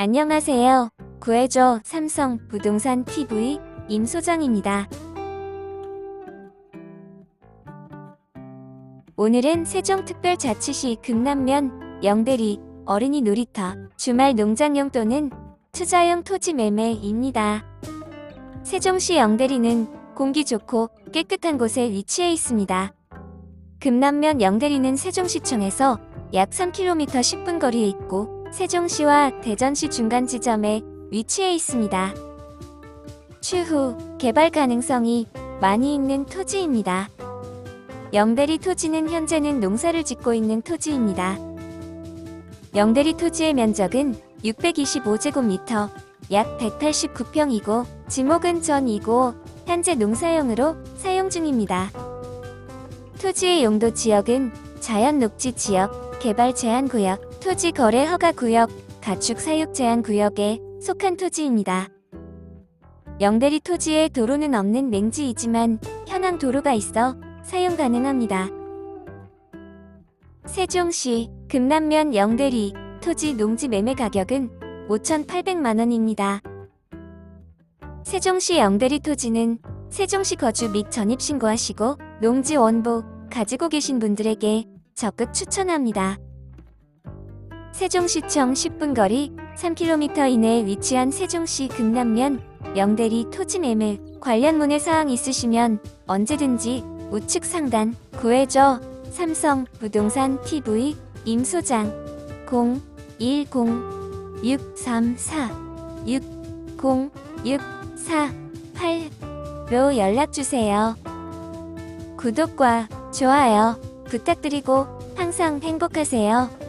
안녕하세요. 구해줘 삼성 부동산 TV 임 소장입니다. 오늘은 세종특별자치시 금남면 영대리 어린이 놀이터 주말 농장용 또는 투자용 토지 매매입니다. 세종시 영대리는 공기 좋고 깨끗한 곳에 위치해 있습니다. 금남면 영대리는 세종시청에서 약 3km 10분 거리에 있고 세종시와 대전시 중간 지점에 위치해 있습니다. 추후 개발 가능성이 많이 있는 토지입니다. 영대리 토지는 현재는 농사를 짓고 있는 토지입니다. 영대리 토지의 면적은 625제곱미터, 약 189평이고 지목은 전이고 현재 농사용으로 사용 중입니다. 토지의 용도 지역은 자연 녹지 지역, 개발 제한 구역, 토지 거래 허가 구역, 가축 사육 제한 구역에 속한 토지입니다. 영대리 토지에 도로는 없는 맹지이지만 현황 도로가 있어 사용 가능합니다. 세종시 금남면 영대리 토지 농지 매매 가격은 5,800만 원입니다. 세종시 영대리 토지는 세종시 거주 및 전입 신고하시고 농지 원보 가지고 계신 분들에게 적극 추천합니다. 세종시청 10분 거리 3km 이내에 위치한 세종시 금남면 영대리 토지 매매 관련 문의 사항 있으시면 언제든지 우측 상단 구해줘 삼성 부동산 TV 임소장 010-634-60-648로 연락주세요. 구독과 좋아요 부탁드리고 항상 행복하세요.